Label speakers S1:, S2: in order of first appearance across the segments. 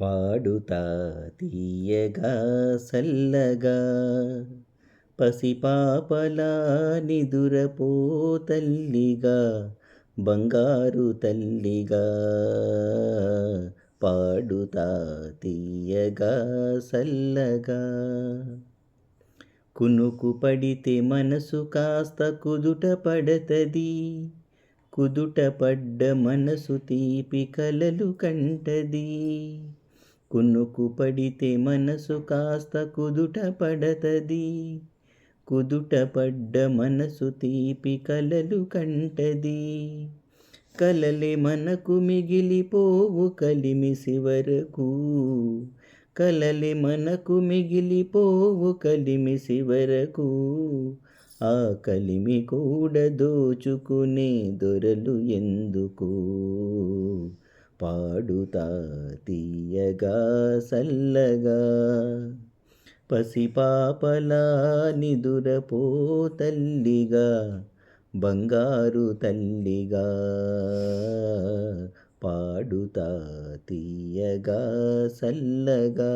S1: పాడుతా తీయగా సల్లగా పసిపాపలా నిదురపో తల్లిగా బంగారు తల్లిగా. పాడుతా తీయగా సల్లగా. కునుకు పడితే మనసు కాస్త కుదుట పడతది కుదుట పడ్డ మనసు తీపి కలలు కంటది. కునుకు పడితే మనసు కాస్త కుదుట పడతది కుదుట పడ్డ మనసు తీపి కలలు కంటది. కలలే మనకు మిగిలిపోవు కలిమిసి వరకు కలలే మనకు మిగిలిపోవు కలిమిసి వరకు ఆ కలిమి కూడా దోచుకునే దొరలు ఎందుకు? పాడుతా తీయగా సల్లగా. పసిపాపలా నిదురపో తల్లిగా బంగారు తల్లిగా. పాడుతా తీయగా సల్లగా.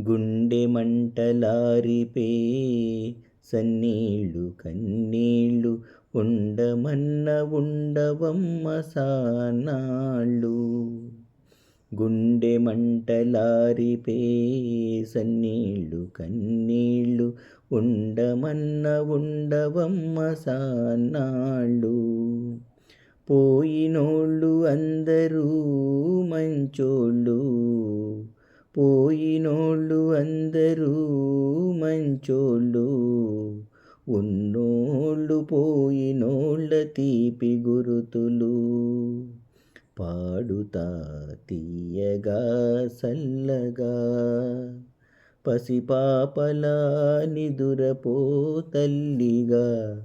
S1: గుండె మంటలారిపే సన్నీళ్ళు కన్నీళ్ళు ఉండమన్న ఉండవమ్మ సానాళ్ళు. గుండె మంటలారిపే సన్నీళ్ళు కన్నీళ్ళు ఉండమన్న ఉండవమ్మ సానాళ్ళు. పోయినోళ్ళు అందరూ మంచోళ్ళు. పోయినోళ్ళు అందరూ మంచోళ్ళు. పాడుపోయి పోయినోళ్ళ తీపి గురుతులు. పాడుతా తీయగా సల్లగా. పసిపాపల నిదురపో తల్లిగా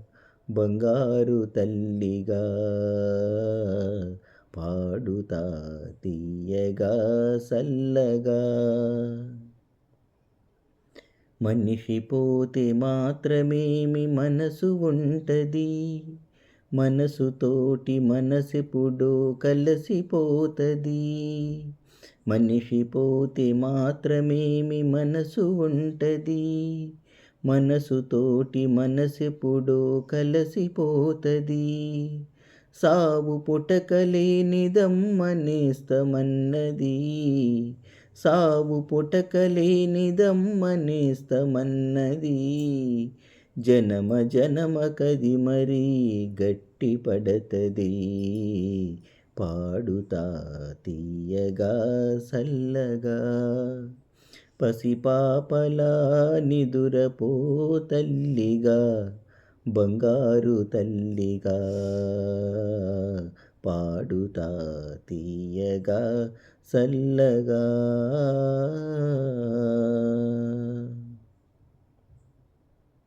S1: బంగారు తల్లిగా. పాడుతా తీయగా సల్లగా. మనిషి పోతే మాత్రమేమి మనసు ఉంటది. మనసుతోటి మనసిపుడు కలిసిపోతుంది. మనిషి పోతే మాత్రమేమి మనసు ఉంటది. మనసుతోటి మనసిపుడు కలిసిపోతుంది. సావు పుటకలేనిదమ్మనేస్తమన్నది సావు పుటకలేనిదమ్మనేస్తమన్నది. జనమ జనమ కది మరీ గట్టి పడతది పాడుతా తీయగా సల్లగా. పసిపాపలా నిదురపో తల్లిగా. బంగారు తల్లిగా. పాడుతా తీయగా చల్లగా.